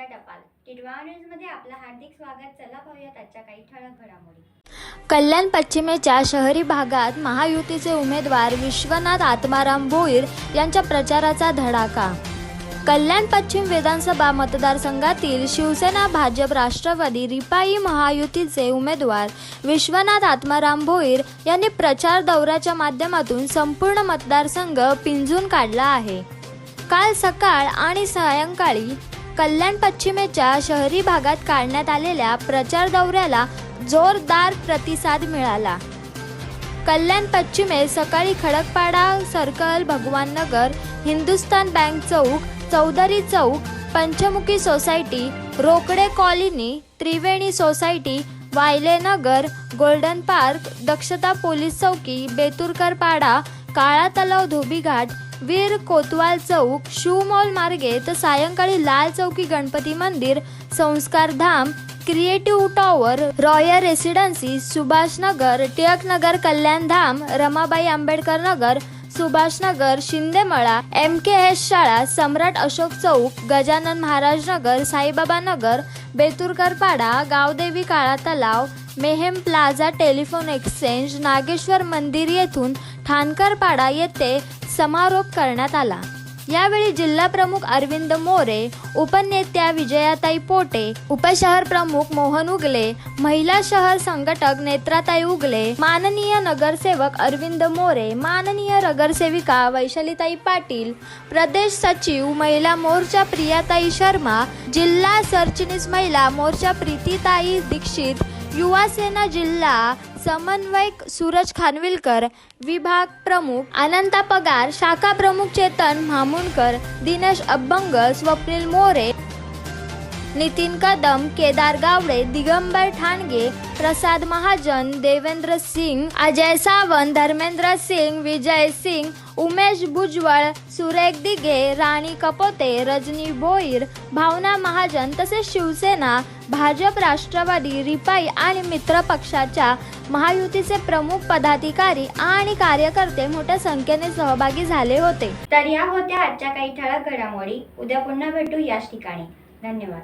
टपाल. टिडवा न्यूजमध्ये आपलं हार्दिक स्वागत. चला पाहूयात आजच्या काही ठळक घडामोडी. कल्याण पश्चिमेच्या शहरी भागात महायुतीचे उमेदवार विश्वनाथ आत्माराम भोईर यांच्या प्रचाराचा धडाका. कल्याण पश्चिम विधानसभा मतदारसंघातील शिवसेना भाजप राष्ट्रवादी रिपाई महायुतीचे उमेदवार विश्वनाथ आत्माराम भोईर यांनी प्रचार दौऱ्याच्या माध्यमातून संपूर्ण मतदारसंघ पिंजून काढला आहे. काल सकाळ आणि सायंकाळी कल्याण पश्चिमेच्या शहरी भागात काढण्यात आलेल्या प्रचार दौऱ्याला जोरदार प्रतिसाद मिळाला. कल्याण पश्चिमे सकाळी खडकपाडा सर्कल भगवान नगर हिंदुस्तान बँक चौक चौधरी चौक Panchmukhi society Rokade colony Triveni society Wayle Nagar golden park Dakshata police चौकी बेतुरकर पाडा काळा तलाव धोबीघाट वीर कोतवाल चौक शिव मॉल मार्गे तर सायंकाळी Lal Chowki Ganpati Mandir Sanskar Dham creative tower royal residency Subhashnagar Tilaknagar Kalyan Dham Ramabai Ambedkar Nagar Subhashnagar Shindemala M K S शाळा सम्राट अशोक चौक गजानन महाराज नगर साईबाबा नगर बेतुरकर Pada Gavdevi Kala Talav Mehem plaza telephone exchange Nageshwar Mandir येथून ठाणकर पाडा येथे समारोप करण्यात आला. यावेळी जिल्हा प्रमुख अरविंद मोरे उपनेत्या विजयाताई पोटे उपशहर प्रमुख मोहन उगले महिला शहर संघटक नेत्राताई उगले माननीय नगरसेवक अरविंद मोरे माननीय नगरसेविका वैशालीताई पाटील प्रदेश सचिव महिला मोर्चा प्रियाताई शर्मा जिल्हा सरचिनीस महिला मोर्चा प्रीतीताई दीक्षित युवा सेना जिल्हा समन्वयक सूरज खानविलकर विभाग प्रमुख अनंता पगार शाखा प्रमुख चेतन म्हामुणकर दिनेश अब्बंग स्वप्नील मोरे नितीन कदम केदार गावडे दिगंबर ठाणगे प्रसाद महाजन देवेंद्र सिंग अजय सावंत धर्मेंद्र सिंग विजय सिंग उमेश भुजबळ सुरेख दिघे राणी कपोते रजनी भोईर भावना महाजन तसेच शिवसेना भाजप राष्ट्रवादी रिपाई आणि मित्र पक्षाच्या महायुतीचे प्रमुख पदाधिकारी आणि कार्यकर्ते मोठ्या संख्येने सहभागी झाले होते. तर या होत्या आजच्या काही ठळक घडामोडी. उद्या पुन्हा भेटू याच ठिकाणी. धन्यवाद.